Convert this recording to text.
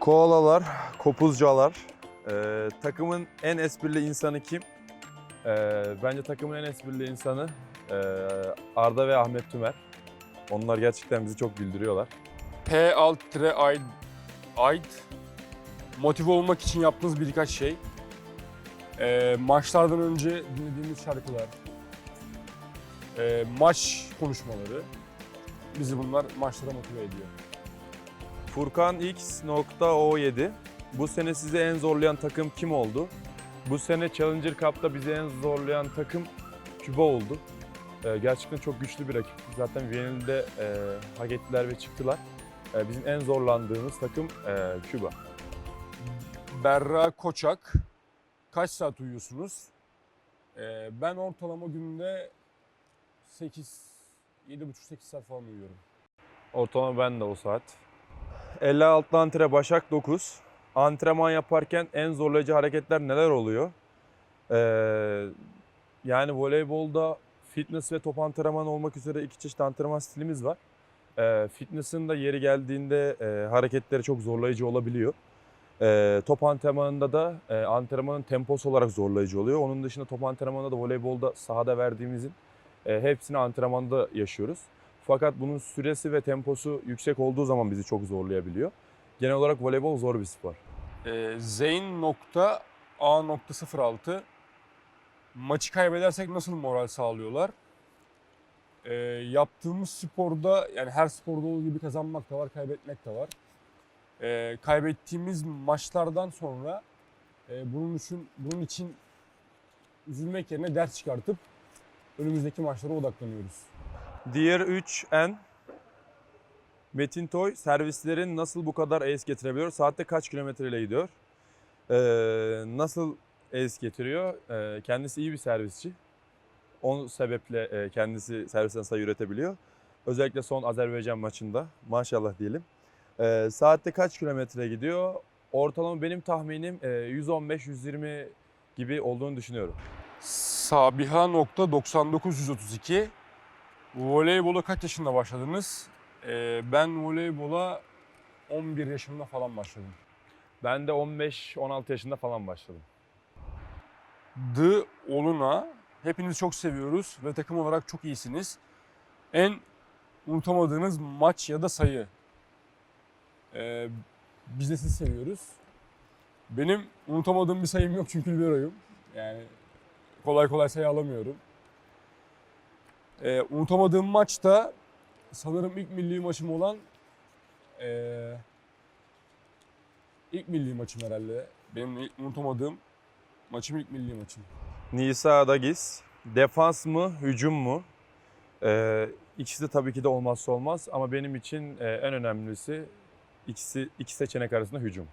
Koalalar, kopuzcalar. Ee, takımın en esprili insanı kim? Ee, bence takımın en esprili insanı ee, Arda ve Ahmet Tümer. Onlar gerçekten bizi çok güldürüyorlar. P alt tire aid, aid motive olmak için yaptığınız birkaç şey. Ee, maçlardan önce dinlediğimiz şarkılar, ee, maç konuşmaları bizi bunlar maçlara motive ediyor. Furkan X.O7 Bu sene sizi en zorlayan takım kim oldu? Bu sene Challenger Cup'ta bizi en zorlayan takım Küba oldu. Ee, gerçekten çok güçlü bir rakip. Zaten Viyana'da e, hak ettiler ve çıktılar. Ee, bizim en zorlandığımız takım e, Küba. Berra Koçak, kaç saat uyuyorsunuz? Ee, ben ortalama günde 8, 7,5-8 saat falan uyuyorum. Ortalama ben de o saat. 56 antre Başak 9. Antrenman yaparken en zorlayıcı hareketler neler oluyor? Ee, yani voleybolda fitness ve top antrenmanı olmak üzere iki çeşit antrenman stilimiz var. Ee, fitness'ın da yeri geldiğinde e, hareketleri çok zorlayıcı olabiliyor. Ee, top antrenmanında da e, antrenmanın temposu olarak zorlayıcı oluyor. Onun dışında top antrenmanında da voleybolda sahada verdiğimizin e, hepsini antrenmanda yaşıyoruz. Fakat bunun süresi ve temposu yüksek olduğu zaman bizi çok zorlayabiliyor. Genel olarak voleybol zor bir spor. Ee, Zeyn.A.06 maçı kaybedersek nasıl moral sağlıyorlar? Ee, yaptığımız sporda yani her sporda olduğu gibi kazanmak da var, kaybetmek de var. Ee, kaybettiğimiz maçlardan sonra e, bunun için bunun için üzülmek yerine ders çıkartıp önümüzdeki maçlara odaklanıyoruz. Diğer 3N Metin Toy servislerin nasıl bu kadar ace getirebiliyor? Saatte kaç kilometreyle gidiyor? Ee, nasıl ace getiriyor? Ee, kendisi iyi bir servisçi. O sebeple e, kendisi servisten sayı üretebiliyor. Özellikle son Azerbaycan maçında maşallah diyelim. Ee, saatte kaç kilometre gidiyor? Ortalama benim tahminim e, 115-120 gibi olduğunu düşünüyorum. Sabiha.9932 Voleybola kaç yaşında başladınız? Ee, ben voleybola 11 yaşımda falan başladım. Ben de 15-16 yaşında falan başladım. The Oluna hepinizi çok seviyoruz ve takım olarak çok iyisiniz. En unutamadığınız maç ya da sayı. Ee, biz de sizi seviyoruz. Benim unutamadığım bir sayım yok çünkü liberoyum. Yani kolay kolay sayı alamıyorum. Ee, unutamadığım maç da sanırım ilk milli maçım olan ee, ilk milli maçım herhalde. Benim ilk unutamadığım maçım ilk milli maçım. Nisa Dagiz. Defans mı, hücum mu? Ee, ikisi de tabii ki de olmazsa olmaz ama benim için e, en önemlisi ikisi iki seçenek arasında hücum.